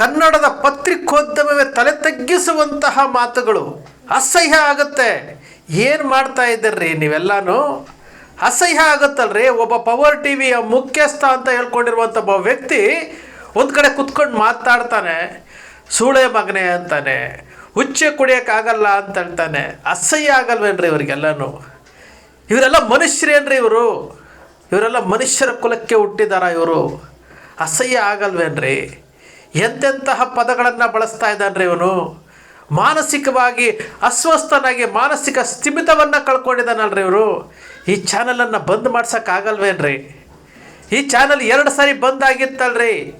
ಕನ್ನಡದ ಪತ್ರಿಕೋದ್ಯಮವೇ ತಲೆ ತಗ್ಗಿಸುವಂತಹ ಮಾತುಗಳು ಅಸಹ್ಯ ಆಗುತ್ತೆ. ಏನು ಮಾಡ್ತಾ ಇದ್ದೀರ್ರಿ ನೀವೆಲ್ಲಾನು? ಅಸಹ್ಯ ಆಗುತ್ತಲ್ರಿ? ಒಬ್ಬ ಪವರ್ ಟಿ ವಿಯ ಮುಖ್ಯಸ್ಥ ಅಂತ ಹೇಳ್ಕೊಂಡಿರುವಂಥ ಒಬ್ಬ ವ್ಯಕ್ತಿ ಒಂದು ಕಡೆ ಕುತ್ಕೊಂಡು ಮಾತಾಡ್ತಾನೆ. ಸೂಳೆ ಮಗನೆ ಅಂತಾನೆ. ಹುಚ್ಚೆ ಕುಡಿಯೋಕ್ಕಾಗಲ್ಲ ಅಂತ ಹೇಳ್ತಾನೆ. ಅಸಹ್ಯ ಆಗಲ್ವೇನ್ರಿ ಇವರಿಗೆಲ್ಲನೂ? ಇವರೆಲ್ಲ ಮನುಷ್ಯರೇನ್ರಿ ಇವರು? ಇವರೆಲ್ಲ ಮನುಷ್ಯರ ಕುಲಕ್ಕೆ ಹುಟ್ಟಿದಾರ ಇವರು. ಅಸಹ್ಯ ಆಗಲ್ವೇನ್ರಿ? ಎಂತೆಂತಹ ಪದಗಳನ್ನು ಬಳಸ್ತಾ ಇದ್ದಾನೆ ಇವನು? ಮಾನಸಿಕವಾಗಿ ಅಸ್ವಸ್ಥನಾಗಿ ಮಾನಸಿಕ ಸ್ಥಿಮಿತವನ್ನು ಕಳ್ಕೊಂಡಿದ್ದಾನಲ್ರಿ ಇವರು. ಈ ಚಾನಲನ್ನು ಬಂದ್ ಮಾಡ್ಸೋಕ್ಕಾಗಲ್ವೇನ್ರಿ? ಈ ಚಾನಲ್ ಎರಡು ಸಾರಿ ಬಂದ್ ಆಗಿತ್ತಲ್ರಿ.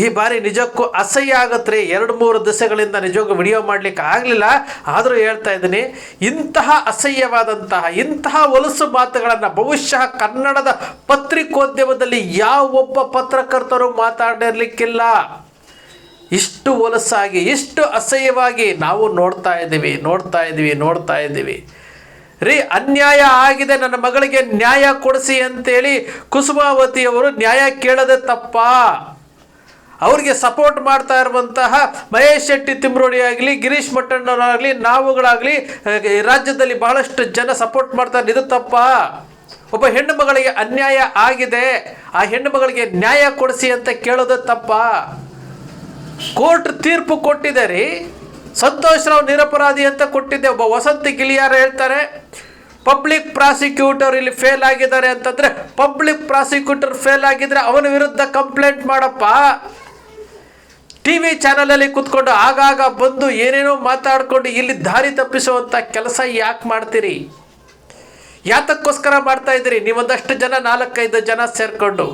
ಈ ಬಾರಿ ನಿಜಕ್ಕೂ ಅಸಹ್ಯ ಆಗತ್ರಿ. ಎರಡು, ಮೂರು ದಿವಸಗಳಿಂದ ನಿಜಕ್ಕೂ ವಿಡಿಯೋ ಮಾಡಲಿಕ್ಕೆ ಆಗಲಿಲ್ಲ. ಆದರೂ ಹೇಳ್ತಾ ಇದ್ದೀನಿ, ಇಂತಹ ಅಸಹ್ಯವಾದಂತಹ, ಇಂತಹ ಒಲಸು ಮಾತುಗಳನ್ನು ಬಹುಶಃ ಕನ್ನಡದ ಪತ್ರಿಕೋದ್ಯಮದಲ್ಲಿ ಯಾವೊಬ್ಬ ಪತ್ರಕರ್ತರು ಮಾತಾಡಿರಲಿಕ್ಕಿಲ್ಲ. ಇಷ್ಟು ಹೊಲಸಾಗಿ, ಇಷ್ಟು ಅಸಹ್ಯವಾಗಿ ನಾವು ನೋಡ್ತಾ ಇದ್ದೀವಿ ನೋಡ್ತಾ ಇದ್ದೀವಿ ನೋಡ್ತಾ ಇದ್ದೀವಿ. ರೀ, ಅನ್ಯಾಯ ಆಗಿದೆ, ನನ್ನ ಮಗಳಿಗೆ ನ್ಯಾಯ ಕೊಡಿಸಿ ಅಂತೇಳಿ ಕುಸುಮಾವತಿಯವರು ನ್ಯಾಯ ಕೇಳದೆ ತಪ್ಪಾ? ಅವ್ರಿಗೆ ಸಪೋರ್ಟ್ ಮಾಡ್ತಾ ಇರುವಂತಹ ಮಹೇಶ್ ಶೆಟ್ಟಿ ತಿಮ್ರೋಡಿ ಆಗಲಿ, ಗಿರೀಶ್ ಮಟ್ಟಣ್ಣವರಾಗಲಿ, ನಾವುಗಳಾಗಲಿ ರಾಜ್ಯದಲ್ಲಿ ಬಹಳಷ್ಟು ಜನ ಸಪೋರ್ಟ್ ಮಾಡ್ತಾರೆ ಇದು ತಪ್ಪ? ಒಬ್ಬ ಹೆಣ್ಣು ಮಗಳಿಗೆ ಅನ್ಯಾಯ ಆಗಿದೆ. ಆ ಹೆಣ್ಣು ಮಗಳಿಗೆ ನ್ಯಾಯ ಕೊಡಿಸಿ ಅಂತ ಕೇಳೋದು ತಪ್ಪ? ಕೋರ್ಟ್ ತೀರ್ಪು ಕೊಟ್ಟಿದೆ ರೀ. ಸಂತೋಷ್ ರಾವ್ ನಿರಪರಾಧಿ ಅಂತ ಕೊಟ್ಟಿದ್ದೆ. ಒಬ್ಬ ವಸಂತಿ ಗಿಲಿಯಾರ ಹೇಳ್ತಾರೆ, ಪಬ್ಲಿಕ್ ಪ್ರಾಸಿಕ್ಯೂಟರ್ ಇಲ್ಲಿ ಫೇಲ್ ಆಗಿದ್ದಾರೆ ಅಂತಂದ್ರೆ, ಪಬ್ಲಿಕ್ ಪ್ರಾಸಿಕ್ಯೂಟರ್ ಫೇಲ್ ಆಗಿದ್ರೆ ಅವನ ವಿರುದ್ಧ ಕಂಪ್ಲೇಂಟ್ ಮಾಡಪ್ಪ. ಟಿ ವಿ ಚಾನಲಲ್ಲಿ ಕೂತ್ಕೊಂಡು ಆಗಾಗ ಬಂದು ಏನೇನೋ ಮಾತಾಡಿಕೊಂಡು ಇಲ್ಲಿ ದಾರಿ ತಪ್ಪಿಸುವಂಥ ಕೆಲಸ ಯಾಕೆ ಮಾಡ್ತೀರಿ? ಯಾತಕ್ಕೋಸ್ಕರ ಮಾಡ್ತಾ ಇದ್ದೀರಿ? ನೀವೊಂದಷ್ಟು ಜನ, ನಾಲ್ಕೈದು ಜನ ಸೇರಿಕೊಂಡು.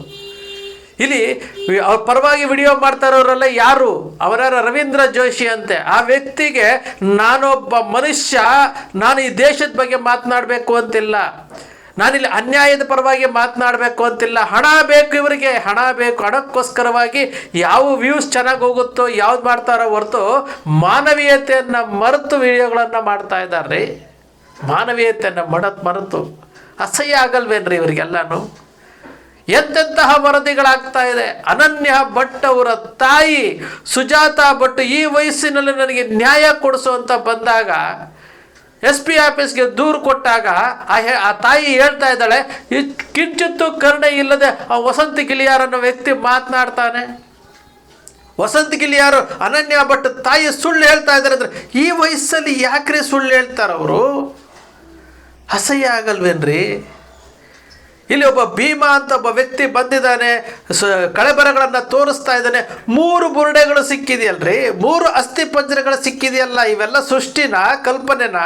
ಇಲ್ಲಿ ಅವ್ರ ಪರವಾಗಿ ವಿಡಿಯೋ ಮಾಡ್ತಾ ಇರೋರೆಲ್ಲ ಯಾರು? ಅವರ ರವೀಂದ್ರ ಜೋಶಿ ಅಂತೆ. ಆ ವ್ಯಕ್ತಿಗೆ ನಾನೊಬ್ಬ ಮನುಷ್ಯ, ನಾನು ಈ ದೇಶದ ಬಗ್ಗೆ ಮಾತನಾಡಬೇಕು ಅಂತಿಲ್ಲ. ನಾನಿಲ್ಲಿ ಅನ್ಯಾಯದ ಪರವಾಗಿ ಮಾತನಾಡಬೇಕು ಅಂತಿಲ್ಲ. ಹಣ ಬೇಕು ಇವರಿಗೆ. ಹಣ ಬೇಕು. ಹಣಕ್ಕೋಸ್ಕರವಾಗಿ ಯಾವ ವ್ಯೂಸ್ ಚೆನ್ನಾಗಿ ಹೋಗುತ್ತೋ, ಯಾವ್ದು ಮಾಡ್ತಾರೋ ಹೊರತು ಮಾನವೀಯತೆಯನ್ನು ಮರೆತು ವಿಡಿಯೋಗಳನ್ನು ಮಾಡ್ತಾ ಇದ್ದಾರೆ. ಮಾನವೀಯತೆಯನ್ನು ಮಡತ್ ಮರೆತು. ಅಸಹ್ಯ ಆಗಲ್ವೇನ್ರಿ ಇವರಿಗೆಲ್ಲಾನು? ಎಂತೆಂತಹ ವರದಿಗಳಾಗ್ತಾ ಇದೆ. ಅನನ್ಯ ಭಟ್ ಅವರ ತಾಯಿ ಸುಜಾತ ಭಟ್ ಈ ವಯಸ್ಸಿನಲ್ಲಿ ನನಗೆ ನ್ಯಾಯ ಕೊಡಿಸು ಅಂತ ಬಂದಾಗ ಎಸ್ ಪಿ ಆಫೀಸ್ಗೆ ದೂರು ಕೊಟ್ಟಾಗ ಆ ಆ ತಾಯಿ ಹೇಳ್ತಾ ಇದ್ದಾಳೆ ಕಿಂಚಿತ್ತು ಕರುಣೆ ಇಲ್ಲದೆ ಆ ವಸಂತ ಗಿಲಿಯಾರ್ ಅನ್ನೋ ವ್ಯಕ್ತಿ ಮಾತನಾಡ್ತಾನೆ. ವಸಂತ ಗಿಲಿಯಾರು ಅನನ್ಯ ಭಟ್ ತಾಯಿ ಸುಳ್ಳು ಹೇಳ್ತಾ ಇದ್ದಾರೆ ಅಂದ್ರೆ, ಈ ವಯಸ್ಸಲ್ಲಿ ಯಾಕ್ರಿ ಸುಳ್ಳು ಹೇಳ್ತಾರವರು? ಅಸಹ್ಯ ಆಗಲ್ವೇನ್ರಿ? ಇಲ್ಲಿ ಒಬ್ಬ ಭೀಮಾ ಅಂತ ಒಬ್ಬ ವ್ಯಕ್ತಿ ಬಂದಿದ್ದಾನೆ. ಸ, ಕಳೆಬರಗಳನ್ನು ತೋರಿಸ್ತಾ ಇದ್ದಾನೆ. ಮೂರು ಬುರುಡೆಗಳು ಸಿಕ್ಕಿದೆಯಲ್ರಿ? ಮೂರು ಅಸ್ಥಿ ಪಂಜರಗಳು ಸಿಕ್ಕಿದೆಯಲ್ಲ, ಇವೆಲ್ಲ ಸೃಷ್ಟಿನ, ಕಲ್ಪನೆನ?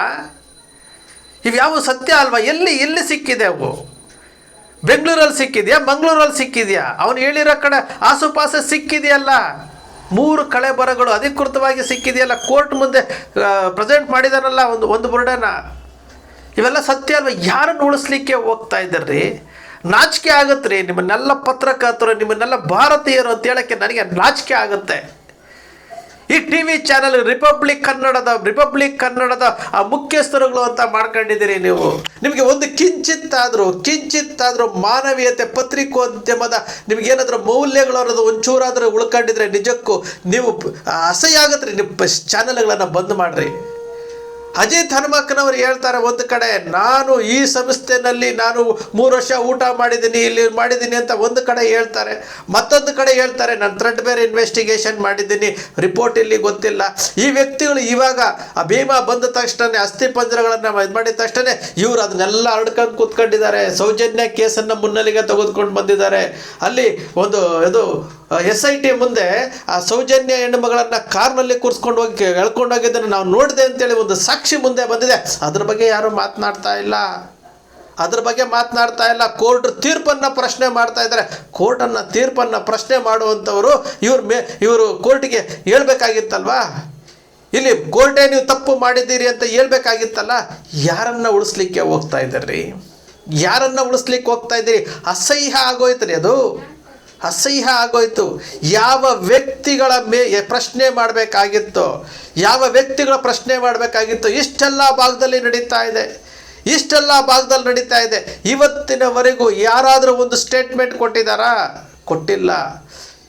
ಇವ್ಯಾವು ಸತ್ಯ ಅಲ್ವಾ? ಎಲ್ಲಿ ಎಲ್ಲಿ ಸಿಕ್ಕಿದೆ ಅವು? ಬೆಂಗಳೂರಲ್ಲಿ ಸಿಕ್ಕಿದೆಯಾ? ಮಂಗಳೂರಲ್ಲಿ ಸಿಕ್ಕಿದೆಯಾ? ಅವನು ಹೇಳಿರೋ ಕಡೆ ಆಸುಪಾಸು ಸಿಕ್ಕಿದೆಯಲ್ಲ. ಮೂರು ಕಳೆ ಬರಗಳು ಅಧಿಕೃತವಾಗಿ ಸಿಕ್ಕಿದೆಯಲ್ಲ. ಕೋರ್ಟ್ ಮುಂದೆ ಪ್ರೆಸೆಂಟ್ ಮಾಡಿದಾನಲ್ಲ ಒಂದು ಒಂದು ಬುರುಡೆನ. ಇವೆಲ್ಲ ಸತ್ಯ ಅಲ್ವಾ? ಯಾರನ್ನು ಉಳಿಸ್ಲಿಕ್ಕೆ ಹೋಗ್ತಾ ಇದ್ದಾರೆ? ನಾಚಿಕೆ ಆಗುತ್ತೆ ನಿಮ್ಮನ್ನೆಲ್ಲ ಪತ್ರಕರ್ತರು, ನಿಮ್ಮನ್ನೆಲ್ಲ ಭಾರತೀಯರು ಅಂತ ಹೇಳೋಕ್ಕೆ ನನಗೆ ನಾಚಿಕೆ ಆಗುತ್ತೆ. ಈ ಟಿ ವಿ ಚಾನಲ್ ರಿಪಬ್ಲಿಕ್ ಕನ್ನಡದ ರಿಪಬ್ಲಿಕ್ ಕನ್ನಡದ ಆ ಮುಖ್ಯಸ್ಥರುಗಳು ಅಂತ ಮಾಡ್ಕೊಂಡಿದ್ದೀರಿ ನೀವು. ನಿಮಗೆ ಒಂದು ಕಿಂಚಿತ್ತಾದರೂ ಕಿಂಚಿತ್ತಾದರೂ ಮಾನವೀಯತೆ ಪತ್ರಿಕೋದ್ಯಮದ ನಿಮಗೇನಾದರೂ ಮೌಲ್ಯಗಳು ಅನ್ನೋದು ಒಂಚೂರಾದರೂ ಉಳ್ಕೊಂಡಿದ್ರೆ ನಿಜಕ್ಕೂ ನೀವು ಅಸಹ್ಯ ಆಗತ್ತೆ ರೀ ನಿಮ್ಮ ಚಾನಲ್ಗಳನ್ನು ಬಂದ್ ಮಾಡಿರಿ. ಅಜಿತ್ ಹನುಮಕ್ಕನವರು ಹೇಳ್ತಾರೆ ಒಂದು ಕಡೆ, ನಾನು ಈ ಸಂಸ್ಥೆನಲ್ಲಿ ನಾನು ಮೂರು ವರ್ಷ ಊಟ ಮಾಡಿದ್ದೀನಿ, ಇಲ್ಲಿ ಮಾಡಿದ್ದೀನಿ ಅಂತ ಒಂದು ಕಡೆ ಹೇಳ್ತಾರೆ. ಮತ್ತೊಂದು ಕಡೆ ಹೇಳ್ತಾರೆ, ನಾನು ಥ್ರೆಡ್ ಬೇರೆ ಇನ್ವೆಸ್ಟಿಗೇಷನ್ ಮಾಡಿದ್ದೀನಿ, ರಿಪೋರ್ಟ್ ಇಲ್ಲಿ ಗೊತ್ತಿಲ್ಲ. ಈ ವ್ಯಕ್ತಿಗಳು ಇವಾಗ ಆ ಭೀಮಾ ಬಂದ ತಕ್ಷಣ ಅಸ್ಥಿ ಪಂಜರಗಳನ್ನು ಇದು ಮಾಡಿದ ತಕ್ಷಣ ಇವರು ಅದನ್ನೆಲ್ಲ ಹರಡ್ಕೊಂಡು ಕೂತ್ಕೊಂಡಿದ್ದಾರೆ. ಸೌಜನ್ಯ ಕೇಸನ್ನು ಮುನ್ನಲಿಗೆ ತೆಗೆದುಕೊಂಡು ಬಂದಿದ್ದಾರೆ. ಅಲ್ಲಿ ಒಂದು ಇದು ಎಸ್ ಐ ಟಿ ಮುಂದೆ ಆ ಸೌಜನ್ಯ ಹೆಣ್ಣುಮಗಳನ್ನು ಕಾರ್ನಲ್ಲಿ ಕೂರಿಸ್ಕೊಂಡು ಹೋಗಿ ಎಳ್ಕೊಂಡೋಗಿದ್ದನ್ನು ನಾವು ನೋಡಿದೆ ಅಂತೇಳಿ ಒಂದು ಸಾಕ್ಷಿ ಮುಂದೆ ಬಂದಿದೆ. ಅದ್ರ ಬಗ್ಗೆ ಯಾರು ಮಾತನಾಡ್ತಾ ಇಲ್ಲ? ಅದ್ರ ಬಗ್ಗೆ ಮಾತನಾಡ್ತಾ ಇಲ್ಲ. ಕೋರ್ಟ್ ತೀರ್ಪನ್ನು ಪ್ರಶ್ನೆ ಮಾಡ್ತಾ ಇದ್ದಾರೆ. ಕೋರ್ಟನ್ನು ತೀರ್ಪನ್ನು ಪ್ರಶ್ನೆ ಮಾಡುವಂಥವರು ಇವ್ರ ಮೇ ಇವರು ಕೋರ್ಟಿಗೆ ಹೇಳ್ಬೇಕಾಗಿತ್ತಲ್ವಾ? ಇಲ್ಲಿ ಕೋರ್ಟೇ ನೀವು ತಪ್ಪು ಮಾಡಿದ್ದೀರಿ ಅಂತ ಹೇಳ್ಬೇಕಾಗಿತ್ತಲ್ಲ? ಯಾರನ್ನ ಉಳಿಸ್ಲಿಕ್ಕೆ ಹೋಗ್ತಾ ಇದ್ದೀರಿ? ಯಾರನ್ನ ಉಳಿಸ್ಲಿಕ್ಕೆ ಹೋಗ್ತಾ ಇದ್ದೀರಿ? ಅಸಹ್ಯ ಆಗೋಯ್ತು ರೀ ಅದು. ಅಸಹ್ಯ ಆಗೋಯ್ತು. ಯಾವ ವ್ಯಕ್ತಿಗಳ ಮೇ ಪ್ರಶ್ನೆ ಮಾಡಬೇಕಾಗಿತ್ತು, ಯಾವ ವ್ಯಕ್ತಿಗಳ ಪ್ರಶ್ನೆ ಮಾಡಬೇಕಾಗಿತ್ತು, ಇಷ್ಟೆಲ್ಲ ಭಾಗದಲ್ಲಿ ನಡೀತಾ ಇದೆ. ಇಷ್ಟೆಲ್ಲ ಭಾಗದಲ್ಲಿ ನಡೀತಾ ಇದೆ. ಇವತ್ತಿನವರೆಗೂ ಯಾರಾದರೂ ಒಂದು ಸ್ಟೇಟ್ಮೆಂಟ್ ಕೊಟ್ಟಿದ್ದಾರಾ? ಕೊಟ್ಟಿಲ್ಲ.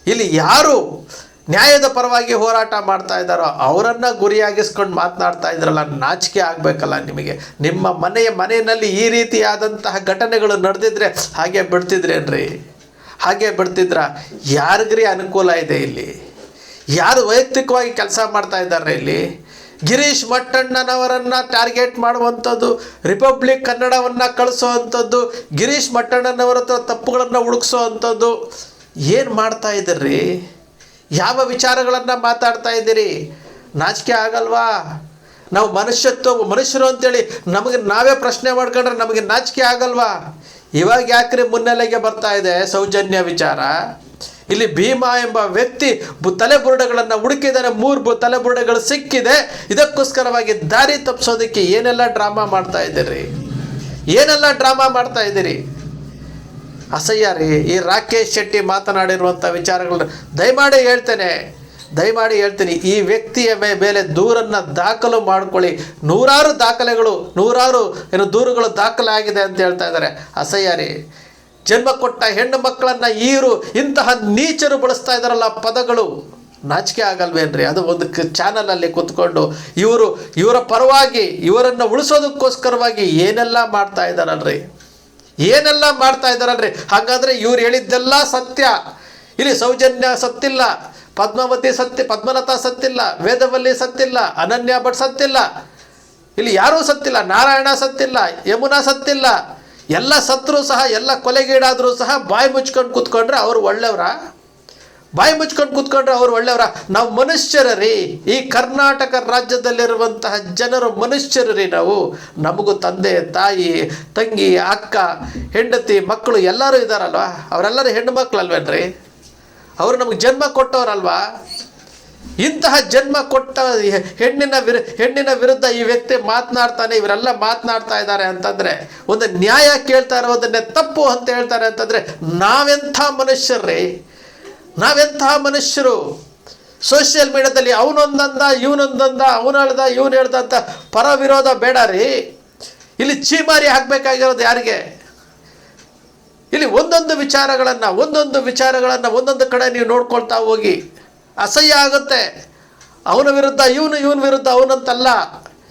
ಇಲ್ಲಿ ಯಾರು ನ್ಯಾಯದ ಪರವಾಗಿ ಹೋರಾಟ ಮಾಡ್ತಾ ಇದ್ದಾರೋ, ಅವರನ್ನು ಗುರಿಯಾಗಿಸ್ಕೊಂಡು ಮಾತನಾಡ್ತಾ ಇದ್ರಲ್ಲ, ನಾಚಿಕೆ ಆಗಬೇಕಲ್ಲ ನಿಮಗೆ. ನಿಮ್ಮ ಮನೆಯ ಮನೆಯಲ್ಲಿ ಈ ರೀತಿಯಾದಂತಹ ಘಟನೆಗಳು ನಡೆದಿದ್ರೆ ಹಾಗೆ ಬಿಡ್ತಿದ್ರೇನ್ರಿ? ಹಾಗೆ ಬಿಡ್ತಿದ್ರ ಯಾರಿಗ್ರಿ ಅನುಕೂಲ ಇದೆ ಇಲ್ಲಿ? ಯಾರು ವೈಯಕ್ತಿಕವಾಗಿ ಕೆಲಸ ಮಾಡ್ತಾ ಇದ್ದಾರೆ ಇಲ್ಲಿ? ಗಿರೀಶ್ ಮಟ್ಟಣ್ಣನವರನ್ನು ಟಾರ್ಗೆಟ್ ಮಾಡುವಂಥದ್ದು, ರಿಪಬ್ಲಿಕ್ ಕನ್ನಡವನ್ನು ಕಳಿಸುವಂಥದ್ದು, ಗಿರೀಶ್ ಮಟ್ಟಣ್ಣನವರ ಹತ್ರ ತಪ್ಪುಗಳನ್ನು ಹುಡುಕ್ಸೋ ಅಂಥದ್ದು ಏನು ಮಾಡ್ತಾ ಇದ್ದೀರಿ? ಯಾವ ವಿಚಾರಗಳನ್ನು ಮಾತಾಡ್ತಾ ಇದ್ದೀರಿ? ನಾಚಿಕೆ ಆಗಲ್ವಾ? ನಾವು ಮನುಷ್ಯತ್ವ, ಮನುಷ್ಯರು ಅಂತೇಳಿ ನಮಗೆ ನಾವೇ ಪ್ರಶ್ನೆ ಮಾಡ್ಕೊಂಡ್ರೆ ನಮಗೆ ನಾಚಿಕೆ ಆಗಲ್ವಾ? ಇವಾಗ ಯಾಕ್ರಿ ಮುನ್ನೆಲೆಗೆ ಬರ್ತಾ ಇದೆ ಸೌಜನ್ಯ ವಿಚಾರ? ಇಲ್ಲಿ ಭೀಮಾ ಎಂಬ ವ್ಯಕ್ತಿ ತಲೆಬುರುಡೆಗಳನ್ನು ಹುಡುಕಿದರೆ ಮೂರು ತಲೆಬುರುಡೆಗಳು ಸಿಕ್ಕಿದೆ. ಇದಕ್ಕೋಸ್ಕರವಾಗಿ ದಾರಿ ತಪ್ಪಿಸೋದಕ್ಕೆ ಏನೆಲ್ಲ ಡ್ರಾಮಾ ಮಾಡ್ತಾ ಇದ್ದೀರಿ? ಏನೆಲ್ಲ ಡ್ರಾಮಾ ಮಾಡ್ತಾ ಇದ್ದೀರಿ? ಅಸಹ್ಯ ರೀ. ಈ ರಾಕೇಶ್ ಶೆಟ್ಟಿ ಮಾತನಾಡಿರುವಂಥ ವಿಚಾರಗಳನ್ನ ದಯಮಾಡಿ ಹೇಳ್ತೇನೆ. ದಯಮಾಡಿ ಹೇಳ್ತೀನಿ, ಈ ವ್ಯಕ್ತಿಯ ಮೇಲೆ ದೂರನ್ನು ದಾಖಲು ಮಾಡ್ಕೊಳ್ಳಿ. ನೂರಾರು ದಾಖಲೆಗಳು, ನೂರಾರು ಏನು ದೂರುಗಳು ದಾಖಲಾಗಿದೆ ಅಂತ ಹೇಳ್ತಾ ಇದ್ದಾರೆ. ಅಸಹ್ಯ ರೀ ಜನ್ಮ ಕೊಟ್ಟ ಹೆಣ್ಣು ಮಕ್ಕಳನ್ನು ಈರು, ಇಂತಹ ನೀಚರು ಬಳಸ್ತಾ ಇದ್ದಾರಲ್ಲ ಪದಗಳು. ನಾಚಿಕೆ ಆಗಲ್ವೇನ್ರಿ ಅದು ಒಂದು ಚಾನಲಲ್ಲಿ ಕೂತ್ಕೊಂಡು ಇವರು, ಇವರ ಪರವಾಗಿ, ಇವರನ್ನು ಉಳಿಸೋದಕ್ಕೋಸ್ಕರವಾಗಿ ಏನೆಲ್ಲ ಮಾಡ್ತಾ ಇದ್ದಾರಲ್ರಿ? ಏನೆಲ್ಲ ಮಾಡ್ತಾ ಇದ್ದಾರಲ್ರಿ? ಹಾಗಾದರೆ ಇವ್ರು ಹೇಳಿದ್ದೆಲ್ಲ ಸತ್ಯ. ಇಲ್ಲಿ ಸೌಜನ್ಯ ಸತ್ತಿಲ್ಲ. ಪದ್ಮಾವತಿ ಸತ್ಯ, ಪದ್ಮಲತಾ ಸತ್ತಿಲ್ಲ, ವೇದವಲ್ಲಿ ಸತ್ತಿಲ್ಲ, ಅನನ್ಯ ಭಟ್ ಸತ್ತಿಲ್ಲ. ಇಲ್ಲಿ ಯಾರೂ ಸತ್ತಿಲ್ಲ, ನಾರಾಯಣ ಸತ್ತಿಲ್ಲ, ಯಮುನಾ ಸತ್ತಿಲ್ಲ. ಎಲ್ಲ ಸತ್ರು ಸಹ, ಎಲ್ಲ ಕೊಲೆಗೀಡಾದರೂ ಸಹ ಬಾಯಿ ಮುಚ್ಕೊಂಡು ಕೂತ್ಕೊಂಡ್ರೆ ಅವರು ಒಳ್ಳೆಯವರ ಬಾಯಿ ಮುಚ್ಕೊಂಡು ಕೂತ್ಕೊಂಡ್ರೆ ಅವರು ಒಳ್ಳೆಯವರ ನಾವು ಮನುಷ್ಯರ ಈ ಕರ್ನಾಟಕ ರಾಜ್ಯದಲ್ಲಿರುವಂತಹ ಜನರು ಮನುಷ್ಯರು ನಾವು. ನಮಗೂ ತಂದೆ, ತಾಯಿ, ತಂಗಿ, ಅಕ್ಕ, ಹೆಂಡತಿ, ಮಕ್ಕಳು ಎಲ್ಲರೂ ಇದ್ದಾರಲ್ವ ಅವರೆಲ್ಲರೂ ಹೆಣ್ಣು ಮಕ್ಕಳಲ್ವೇನ್ರಿ? ಅವರು ನಮಗೆ ಜನ್ಮ ಕೊಟ್ಟವರಲ್ವಾ? ಇಂತಹ ಜನ್ಮ ಕೊಟ್ಟ ಹೆಣ್ಣಿನ ವಿರು, ಹೆಣ್ಣಿನ ವಿರುದ್ಧ ಈ ವ್ಯಕ್ತಿ ಮಾತನಾಡ್ತಾನೆ, ಇವರೆಲ್ಲ ಮಾತನಾಡ್ತಾ ಇದ್ದಾರೆ ಅಂತಂದರೆ, ಒಂದು ನ್ಯಾಯ ಕೇಳ್ತಾ ಇರೋದನ್ನೇ ತಪ್ಪು ಅಂತ ಹೇಳ್ತಾರೆ ಅಂತಂದರೆ, ನಾವೆಂಥ ಮನುಷ್ಯರ್ರಿ ನಾವೆಂಥ ಮನುಷ್ಯರು? ಸೋಷಿಯಲ್ ಮೀಡಿಯಾದಲ್ಲಿ ಅವನೊಂದಂದ, ಇವನೊಂದಂದ ಅವನು ಹೇಳ್ದ ಇವನು ಹೇಳ್ದ ಅಂತ ಪರ ವಿರೋಧ ಬೇಡ ರೀ. ಇಲ್ಲಿ ಚೀಮಾರಿ ಹಾಕಬೇಕಾಗಿರೋದು ಯಾರಿಗೆ? ಇಲ್ಲಿ ಒಂದೊಂದು ವಿಚಾರಗಳನ್ನು ಒಂದೊಂದು ವಿಚಾರಗಳನ್ನು ಒಂದೊಂದು ಕಡೆ ನೀವು ನೋಡ್ಕೊಳ್ತಾ ಹೋಗಿ, ಅಸಹ್ಯ ಆಗುತ್ತೆ. ಅವನ ವಿರುದ್ಧ, ಇವನು ಇವನ ವಿರುದ್ಧ, ಅವನಂತಲ್ಲ.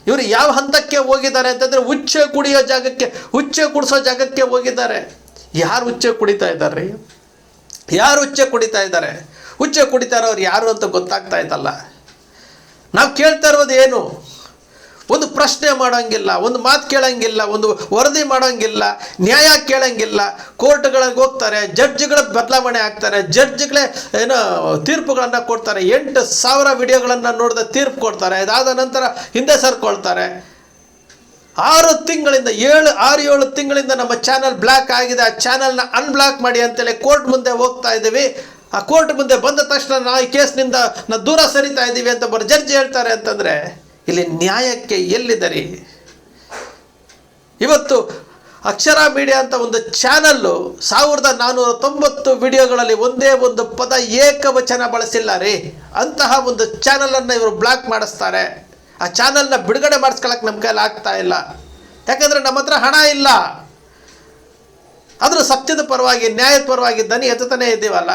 ಇವರು ಯಾವ ಹಂತಕ್ಕೆ ಹೋಗಿದ್ದಾರೆ ಅಂತಂದರೆ ಹುಚ್ಚೆ ಕುಡಿಯೋ ಜಾಗಕ್ಕೆ, ಹುಚ್ಚೆ ಕುಡಿಸೋ ಜಾಗಕ್ಕೆ ಹೋಗಿದ್ದಾರೆ. ಯಾರು ಹುಚ್ಚೆ ಕುಡಿತಾ ಇದ್ದಾರೆ? ಯಾರು ಹುಚ್ಚೆ ಕುಡಿತಾ ಇದ್ದಾರೆ? ಹುಚ್ಚೆ ಕುಡಿತಾ ಇರೋರು ಯಾರು ಅಂತ ಗೊತ್ತಾಗ್ತಾ ಇದ್ದಲ್ಲ ನಾವು ಕೇಳ್ತಾ ಇರೋದು ಏನು? ಒಂದು ಪ್ರಶ್ನೆ ಮಾಡೋಂಗಿಲ್ಲ, ಒಂದು ಮಾತು ಕೇಳೋಂಗಿಲ್ಲ, ಒಂದು ವರದಿ ಮಾಡೋಂಗಿಲ್ಲ, ನ್ಯಾಯ ಕೇಳೋಂಗಿಲ್ಲ. ಕೋರ್ಟ್ಗಳಿಗೆ ಹೋಗ್ತಾರೆ, ಜಡ್ಜ್ಗಳ ಬದಲಾವಣೆ ಆಗ್ತಾರೆ, ಜಡ್ಜ್ಗಳೇ ಏನೋ ತೀರ್ಪುಗಳನ್ನು ಕೊಡ್ತಾರೆ, ಎಂಟು ಸಾವಿರ ವಿಡಿಯೋಗಳನ್ನು ನೋಡಿದ ತೀರ್ಪು ಕೊಡ್ತಾರೆ, ಅದಾದ ನಂತರ ಹಿಂದೆ ಸರ್ಕೊಳ್ತಾರೆ. ಆರು ತಿಂಗಳಿಂದ, ಏಳು, ಆರು, ಏಳು ತಿಂಗಳಿಂದ ನಮ್ಮ ಚಾನಲ್ ಬ್ಲಾಕ್ ಆಗಿದೆ, ಆ ಚಾನಲ್ನ ಅನ್ಬ್ಲಾಕ್ ಮಾಡಿ ಅಂತೇಳಿ ಕೋರ್ಟ್ ಮುಂದೆ ಹೋಗ್ತಾ ಇದ್ದೀವಿ. ಆ ಕೋರ್ಟ್ ಮುಂದೆ ಬಂದ ತಕ್ಷಣ ನಾವು ಈ ಕೇಸ್ನಿಂದ ನಾವು ದೂರ ಸರಿತಾ ಇದ್ದೀವಿ ಅಂತ ಬರೋ, ಜಡ್ಜ್ ಹೇಳ್ತಾರೆ ಅಂತಂದರೆ ಇಲ್ಲಿ ನ್ಯಾಯಕ್ಕೆ ಎಲ್ಲಿದ್ದರಿ? ಇವತ್ತು ಅಕ್ಷರ ಮೀಡಿಯಾ ಅಂತ ಒಂದು ಚಾನಲ್ಲು ಸಾವಿರದ ನಾನ್ನೂರ ತೊಂಬತ್ತು ವಿಡಿಯೋಗಳಲ್ಲಿ ಒಂದೇ ಒಂದು ಪದ ಏಕವಚನ ಬಳಸಿಲ್ಲ ರೀ ಅಂತಹ ಒಂದು ಚಾನಲನ್ನು ಇವರು ಬ್ಲಾಕ್ ಮಾಡಿಸ್ತಾರೆ. ಆ ಚಾನಲ್ನ ಬಿಡುಗಡೆ ಮಾಡಿಸ್ಕೊಳಕ್ಕೆ ನಮ್ಮ ಕೈಲಿ ಆಗ್ತಾ ಇಲ್ಲ. ಯಾಕಂದರೆ ನಮ್ಮ ಹತ್ರ ಹಣ ಇಲ್ಲ. ಆದರೂ ಸತ್ಯದ ಪರವಾಗಿ, ನ್ಯಾಯದ ಪರವಾಗಿ ದನಿ ಎತ್ತತಾನೇ ಇದ್ದೀವಲ್ಲ.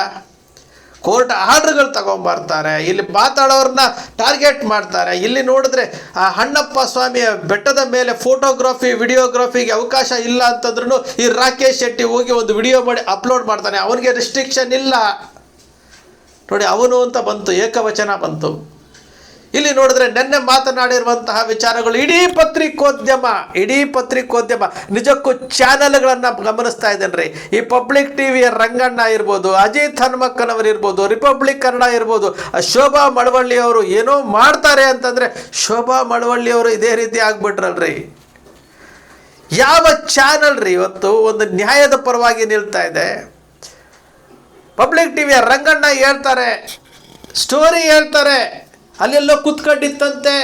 ಕೋರ್ಟ್ ಆರ್ಡ್ರ್ಗಳು ತಗೊಂಬರ್ತಾರೆ. ಇಲ್ಲಿ ಮಾತಾಡೋರನ್ನ ಟಾರ್ಗೆಟ್ ಮಾಡ್ತಾರೆ. ಇಲ್ಲಿ ನೋಡಿದ್ರೆ, ಆ ಹಣ್ಣಪ್ಪ ಸ್ವಾಮಿಯ ಬೆಟ್ಟದ ಮೇಲೆ ಫೋಟೋಗ್ರಫಿ, ವಿಡಿಯೋಗ್ರಫಿಗೆ ಅವಕಾಶ ಇಲ್ಲ ಅಂತಂದ್ರೂ ಈ ರಾಕೇಶ್ ಶೆಟ್ಟಿ ಹೋಗಿ ಒಂದು ವಿಡಿಯೋ ಮಾಡಿ ಅಪ್ಲೋಡ್ ಮಾಡ್ತಾನೆ. ಅವನಿಗೆ ರಿಸ್ಟ್ರಿಕ್ಷನ್ ಇಲ್ಲ. ನೋಡಿ, ಅವನು ಅಂತ ಬಂತು. ಏಕವಚನ ಬಂತು. ಇಲ್ಲಿ ನೋಡಿದ್ರೆ ನಿನ್ನೆ ಮಾತನಾಡಿರುವಂತಹ ವಿಚಾರಗಳು ಇಡೀ ಪತ್ರಿಕೋದ್ಯಮ ಇಡೀ ಪತ್ರಿಕೋದ್ಯಮ ನಿಜಕ್ಕೂ ಚಾನೆಲ್ಗಳನ್ನು ಗಮನಿಸ್ತಾ ಇದ್ದೇನೆ ರೀ ಈ ಪಬ್ಲಿಕ್ ಟಿವಿಯ ರಂಗಣ್ಣ ಇರ್ಬೋದು, ಅಜಿತ್ ಹನುಮಕ್ಕನವರು ಇರ್ಬೋದು, ರಿಪಬ್ಲಿಕ್ ಕನ್ನಡ ಇರ್ಬೋದು, ಶೋಭಾ ಮಳವಳ್ಳಿ ಅವರು ಏನೋ ಮಾಡ್ತಾರೆ ಅಂತಂದರೆ ಶೋಭಾ ಮಳವಳ್ಳಿ ಅವರು ಇದೇ ರೀತಿ ಆಗ್ಬಿಟ್ರಲ್ರಿ. ಯಾವ ಚಾನಲ್ ರೀ ಇವತ್ತು ಒಂದು ನ್ಯಾಯದ ಪರವಾಗಿ ನಿಲ್ತಾ ಇದೆ? ಪಬ್ಲಿಕ್ ಟಿವಿಯ ರಂಗಣ್ಣ ಹೇಳ್ತಾರೆ, ಸ್ಟೋರಿ ಹೇಳ್ತಾರೆ. ಅಲ್ಲೆಲ್ಲೋ ಕುತ್ಕೊಂಡಿತ್ತಂತೆ.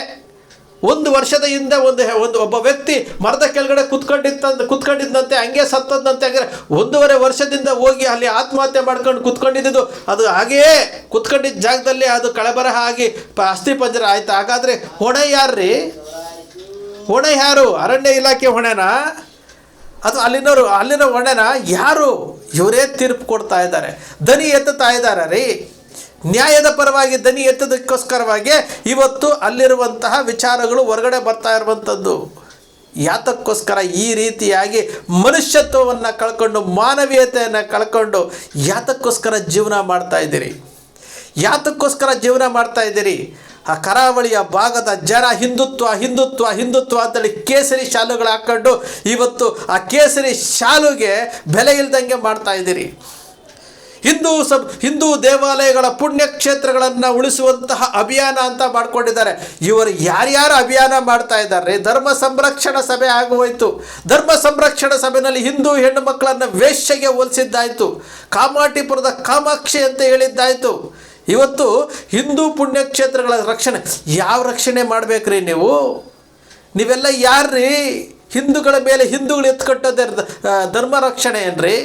ಒಂದು ವರ್ಷದ ಹಿಂದೆ ಒಂದು ಒಂದು ಒಬ್ಬ ವ್ಯಕ್ತಿ ಮರದ ಕೆಳಗಡೆ ಕುತ್ಕೊಂಡಿತ್ತಂತ ಕುತ್ಕೊಂಡಿದ್ದಂತೆ, ಹಂಗೆ ಸತ್ತದಂತೆ ಹಂಗೆ ಒಂದೂವರೆ ವರ್ಷದಿಂದ ಹೋಗಿ ಅಲ್ಲಿ ಆತ್ಮಹತ್ಯೆ ಮಾಡ್ಕೊಂಡು ಕುತ್ಕೊಂಡಿದ್ದು ಅದು ಹಾಗೆಯೇ ಕುತ್ಕೊಂಡಿದ್ದ ಜಾಗದಲ್ಲಿ ಅದು ಕಳಬರಹ ಆಗಿ ಪ ಅಸ್ಥಿ ಪಂಜರ ಆಯ್ತು. ಹಾಗಾದರೆ ಹೊಣೆ ಯಾರ್ರಿ? ಹೊಣೆ ಯಾರು? ಅರಣ್ಯ ಇಲಾಖೆ ಹೊಣೆನಾ? ಅದು ಅಲ್ಲಿನವರು ಅಲ್ಲಿನ ಹೊಣೆನ? ಯಾರು? ಇವರೇ ತೀರ್ಪು ಕೊಡ್ತಾ ಇದ್ದಾರೆ. ದನಿ ಎತ್ತುತ್ತಾ ಇದ್ದಾರೆ ರೀ? ನ್ಯಾಯದ ಪರವಾಗಿ ದನಿ ಎತ್ತದಕ್ಕೋಸ್ಕರವಾಗಿ ಇವತ್ತು ಅಲ್ಲಿರುವಂತಹ ವಿಚಾರಗಳು ಹೊರಗಡೆ ಬರ್ತಾ ಇರುವಂಥದ್ದು. ಯಾತಕ್ಕೋಸ್ಕರ ಈ ರೀತಿಯಾಗಿ ಮನುಷ್ಯತ್ವವನ್ನು ಕಳ್ಕೊಂಡು, ಮಾನವೀಯತೆಯನ್ನು ಕಳ್ಕೊಂಡು ಯಾತಕ್ಕೋಸ್ಕರ ಜೀವನ ಮಾಡ್ತಾ ಇದ್ದೀರಿ? ಯಾತಕ್ಕೋಸ್ಕರ ಜೀವನ ಮಾಡ್ತಾ ಇದ್ದೀರಿ? ಆ ಕರಾವಳಿಯ ಭಾಗದ ಜನ ಹಿಂದುತ್ವ ಹಿಂದುತ್ವ ಹಿಂದುತ್ವ ಅಂತೇಳಿ ಕೇಸರಿ ಶಾಲುಗಳು ಹಾಕ್ಕೊಂಡು ಇವತ್ತು ಆ ಕೇಸರಿ ಶಾಲುಗೆ ಬೆಲೆ ಇಲ್ದಂಗೆ ಮಾಡ್ತಾ ಇದ್ದೀರಿ. ಹಿಂದೂ ಸಬ್ ಹಿಂದೂ ದೇವಾಲಯಗಳ ಪುಣ್ಯಕ್ಷೇತ್ರಗಳನ್ನು ಉಳಿಸುವಂತಹ ಅಭಿಯಾನ ಅಂತ ಮಾಡ್ಕೊಂಡಿದ್ದಾರೆ. ಇವರು ಯಾರ್ಯಾರು ಅಭಿಯಾನ ಮಾಡ್ತಾ ಇದ್ದಾರೆ? ಧರ್ಮ ಸಂರಕ್ಷಣಾ ಸಭೆ ಆಗೋಯ್ತು. ಧರ್ಮ ಸಂರಕ್ಷಣಾ ಸಭೆಯಲ್ಲಿ ಹಿಂದೂ ಹೆಣ್ಣು ಮಕ್ಕಳನ್ನು ವೇಶ್ಯೆಗೆ ಹೋಲಿಸಿದ್ದಾಯಿತು. ಕಾಮಾಟಿಪುರದ ಕಾಮಾಕ್ಷಿ ಅಂತ ಹೇಳಿದ್ದಾಯಿತು. ಇವತ್ತು ಹಿಂದೂ ಪುಣ್ಯಕ್ಷೇತ್ರಗಳ ರಕ್ಷಣೆ, ಯಾವ ರಕ್ಷಣೆ ಮಾಡಬೇಕ್ರಿ ನೀವು? ನೀವೆಲ್ಲ ಯಾರ್ರೀ? ಹಿಂದೂಗಳ ಮೇಲೆ ಹಿಂದೂಗಳು ಎತ್ಕಟ್ಟೋದೇ ಧರ್ಮ ರಕ್ಷಣೆ ಏನ್ರಿ?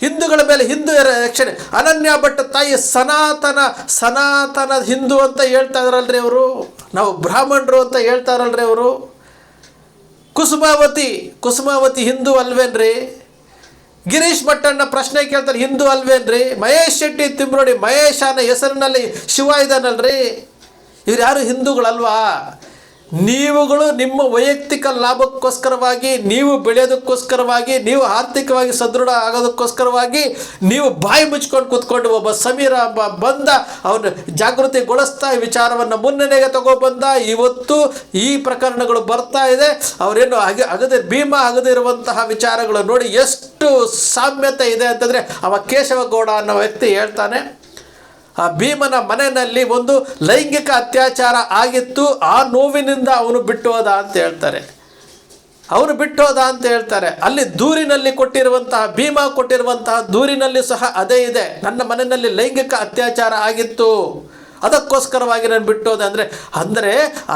ಹಿಂದೂಗಳ ಮೇಲೆ ಹಿಂದೂ ರಕ್ಷಣೆ. ಅನನ್ಯ ಭಟ್ ತಾಯಿ ಸನಾತನ ಸನಾತನ ಹಿಂದೂ ಅಂತ ಹೇಳ್ತಾ ಇದ್ರಲ್ರಿ ಅವರು. ನಾವು ಬ್ರಾಹ್ಮಣರು ಅಂತ ಹೇಳ್ತಾ ಇರಲ್ರಿ ಅವರು. ಕುಸುಮಾವತಿ ಕುಸುಮಾವತಿ ಹಿಂದೂ ಅಲ್ವೇನ್ರಿ? ಗಿರೀಶ್ ಭಟ್ಟಣ್ಣ ಪ್ರಶ್ನೆ ಕೇಳ್ತಾರೆ, ಹಿಂದೂ ಅಲ್ವೇನ್ರಿ? ಮಹೇಶ್ ಶೆಟ್ಟಿ ತಿಮ್ರೋಡಿ ಮಹೇಶ್ ಅನ್ನ ಹೆಸರಿನಲ್ಲಿ ಶಿವ ಇದ್ದಾನಲ್ರಿ? ಇವ್ರು ಯಾರು ಹಿಂದೂಗಳಲ್ವಾ? ನೀವುಗಳು ನಿಮ್ಮ ವೈಯಕ್ತಿಕ ಲಾಭಕ್ಕೋಸ್ಕರವಾಗಿ, ನೀವು ಬೆಳೆಯೋದಕ್ಕೋಸ್ಕರವಾಗಿ, ನೀವು ಆರ್ಥಿಕವಾಗಿ ಸದೃಢ ಆಗೋದಕ್ಕೋಸ್ಕರವಾಗಿ, ನೀವು ಬಾಯಿ ಮುಚ್ಕೊಂಡು ಕೂತ್ಕೊಂಡು ಒಬ್ಬ ಸಮೀರ ಬಂದ ಅವನು ಜಾಗೃತಿಗೊಳಿಸ್ತಾ ವಿಚಾರವನ್ನು ಮುನ್ನಡೆಗೆ ತಗೊಬಂದ. ಇವತ್ತು ಈ ಪ್ರಕರಣಗಳು ಬರ್ತಾ ಇದೆ. ಅವರೇನು ಅಗ, ಅಗದ ಭೀಮಾ ಅಗದಿರುವಂತಹ ವಿಚಾರಗಳು ನೋಡಿ ಎಷ್ಟು ಸಾಮ್ಯತೆ ಇದೆ ಅಂತಂದರೆ ಅವ ಕೇಶವಗೌಡ ಅನ್ನೋ ವ್ಯಕ್ತಿ ಹೇಳ್ತಾನೆ. ಆ ಭೀಮನ ಮನೆಯಲ್ಲಿ ಒಂದು ಲೈಂಗಿಕ ಅತ್ಯಾಚಾರ ಆಗಿತ್ತು, ಆ ನೋವಿನಿಂದ ಅವನು ಬಿಟ್ಟು ಹೋದ ಅಂತ ಹೇಳ್ತಾರೆ. ಅವನು ಬಿಟ್ಟು ಹೋದ ಅಂತ ಹೇಳ್ತಾರೆ. ಅಲ್ಲಿ ದೂರಿನಲ್ಲಿ ಕೊಟ್ಟಿರುವಂತಹ, ಭೀಮ ಕೊಟ್ಟಿರುವಂತಹ ದೂರಿನಲ್ಲಿ ಸಹ ಅದೇ ಇದೆ. ನನ್ನ ಮನೆಯಲ್ಲಿ ಲೈಂಗಿಕ ಅತ್ಯಾಚಾರ ಆಗಿತ್ತು. ಅದಕ್ಕೋಸ್ಕರವಾಗಿ ನಾನು ಬಿಟ್ಟು ಹೋದೆ ಅಂದರೆ ಅಂದರೆ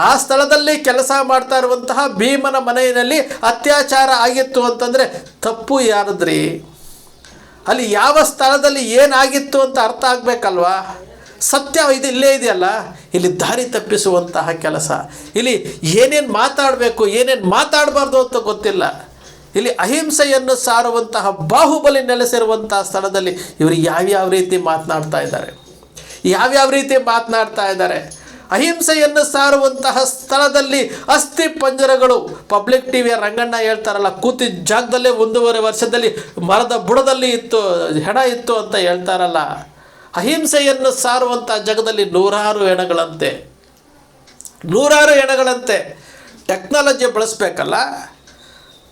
ಆ ಸ್ಥಳದಲ್ಲಿ ಕೆಲಸ ಮಾಡ್ತಾ ಇರುವಂತಹ ಭೀಮನ ಮನೆಯಲ್ಲಿ ಅತ್ಯಾಚಾರ ಆಗಿತ್ತು ಅಂತಂದರೆ ತಪ್ಪು ಯಾರದ್ರಿ? ಅಲ್ಲಿ ಯಾವ ಸ್ಥಳದಲ್ಲಿ ಏನಾಗಿತ್ತು ಅಂತ ಅರ್ಥ ಆಗಬೇಕಲ್ವಾ? ಸತ್ಯ ಇದು ಇಲ್ಲೇ ಇದೆಯಲ್ಲ? ಇಲ್ಲಿ ದಾರಿ ತಪ್ಪಿಸುವಂತಹ ಕೆಲಸ. ಇಲ್ಲಿ ಏನೇನು ಮಾತಾಡಬೇಕು, ಏನೇನು ಮಾತಾಡಬಾರ್ದು ಅಂತ ಗೊತ್ತಿಲ್ಲ. ಇಲ್ಲಿ ಅಹಿಂಸೆಯನ್ನು ಸಾರುವಂತಹ ಬಾಹುಬಲಿ ನೆಲೆಸಿರುವಂತಹ ಸ್ಥಳದಲ್ಲಿ ಇವರು ಯಾವ್ಯಾವ ರೀತಿ ಮಾತನಾಡ್ತಾ ಇದ್ದಾರೆ? ಯಾವ್ಯಾವ ರೀತಿ ಮಾತನಾಡ್ತಾ ಇದ್ದಾರೆ? ಅಹಿಂಸೆಯನ್ನು ಸಾರುವಂತಹ ಸ್ಥಳದಲ್ಲಿ ಅಸ್ಥಿ ಪಂಜರಗಳು. ಪಬ್ಲಿಕ್ ಟಿವಿಯ ರಂಗಣ್ಣ ಹೇಳ್ತಾರಲ್ಲ ಕೂತಿದ್ದ ಜಾಗದಲ್ಲೇ ಒಂದೂವರೆ ವರ್ಷದಲ್ಲಿ ಮರದ ಬುಡದಲ್ಲಿ ಇತ್ತು, ಹೆಣ ಇತ್ತು ಅಂತ ಹೇಳ್ತಾರಲ್ಲ. ಅಹಿಂಸೆಯನ್ನು ಸಾರುವಂಥ ಜಾಗದಲ್ಲಿ ನೂರಾರು ಹೆಣಗಳಂತೆ. ನೂರಾರು ಹೆಣಗಳಂತೆ. ಟೆಕ್ನಾಲಜಿ ಬಳಸಬೇಕಲ್ಲ.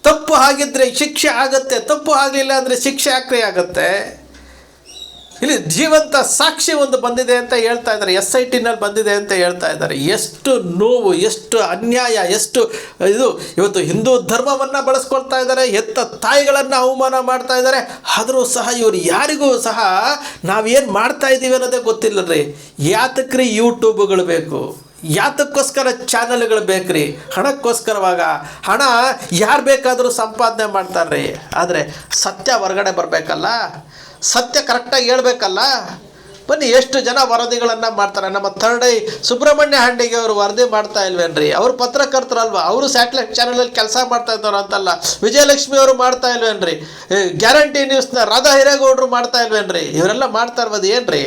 ತಪ್ಪು ಆಗಿದ್ದರೆ ಶಿಕ್ಷೆ ಆಗುತ್ತೆ, ತಪ್ಪು ಆಗಲಿಲ್ಲ ಅಂದರೆ ಶಿಕ್ಷೆ ಯಾಕ್ರಿ ಆಗುತ್ತೆ? ಇಲ್ಲಿ ಜೀವಂತ ಸಾಕ್ಷಿ ಒಂದು ಬಂದಿದೆ ಅಂತ ಹೇಳ್ತಾ ಇದ್ದಾರೆ. ಎಸ್ ಐ ಟಿನಲ್ಲಿ ಬಂದಿದೆ ಅಂತ ಹೇಳ್ತಾ ಇದ್ದಾರೆ. ಎಷ್ಟು ನೋವು, ಎಷ್ಟು ಅನ್ಯಾಯ, ಎಷ್ಟು ಇದು, ಇವತ್ತು ಹಿಂದೂ ಧರ್ಮವನ್ನು ಬಳಸ್ಕೊಳ್ತಾ ಇದ್ದಾರೆ ಎತ್ತ ತಾಯಿಗಳನ್ನು ಅವಮಾನ ಮಾಡ್ತಾ ಇದ್ದಾರೆ. ಆದರೂ ಸಹ ಇವರು ಯಾರಿಗೂ ಸಹ ನಾವೇನು ಮಾಡ್ತಾ ಇದ್ದೀವಿ ಅನ್ನೋದೇ ಗೊತ್ತಿಲ್ಲ ರೀ ಯಾತಕ್ರಿ ಯೂಟ್ಯೂಬ್ಗಳು ಬೇಕು? ಯಾತಕ್ಕೋಸ್ಕರ ಚಾನಲ್ಗಳು ಬೇಕ್ರಿ? ಹಣಕ್ಕೋಸ್ಕರವಾಗ? ಹಣ ಯಾರು ಬೇಕಾದರೂ ಸಂಪಾದನೆ ಮಾಡ್ತಾರೆ ಆದರೆ ಸತ್ಯ ಹೊರಗಡೆ ಬರಬೇಕಲ್ಲ? ಸತ್ಯ ಕರೆಕ್ಟಾಗಿ ಹೇಳ್ಬೇಕಲ್ಲ? ಬನ್ನಿ, ಎಷ್ಟು ಜನ ವರದಿಗಳನ್ನು ಮಾಡ್ತಾರೆ? ನಮ್ಮ ಥರ್ಡ್ ಐ ಸುಬ್ರಹ್ಮಣ್ಯ ಹಂಡಿಗೆ ಅವರು ವರದಿ ಮಾಡ್ತಾ ಇಲ್ವೇನ್ರಿ? ಅವರು ಪತ್ರಕರ್ತರಲ್ವಾ? ಅವರು ಸ್ಯಾಟಲೈಟ್ ಚಾನಲಲ್ಲಿ ಕೆಲಸ ಮಾಡ್ತಾ ಇದ್ದವ್ರು ಅಂತಲ್ಲ. ವಿಜಯಲಕ್ಷ್ಮಿ ಅವರು ಮಾಡ್ತಾ ಇಲ್ವೇನ್ರಿ? ಗ್ಯಾರಂಟಿ ನ್ಯೂಸ್ನ ರಾಧಾ ಹಿರೇಗೌಡರು ಮಾಡ್ತಾ ಇಲ್ವೇನ್ರಿ? ಇವರೆಲ್ಲ ಮಾಡ್ತಾ ಇರ್ಬೋದು ಏನ್ರಿ?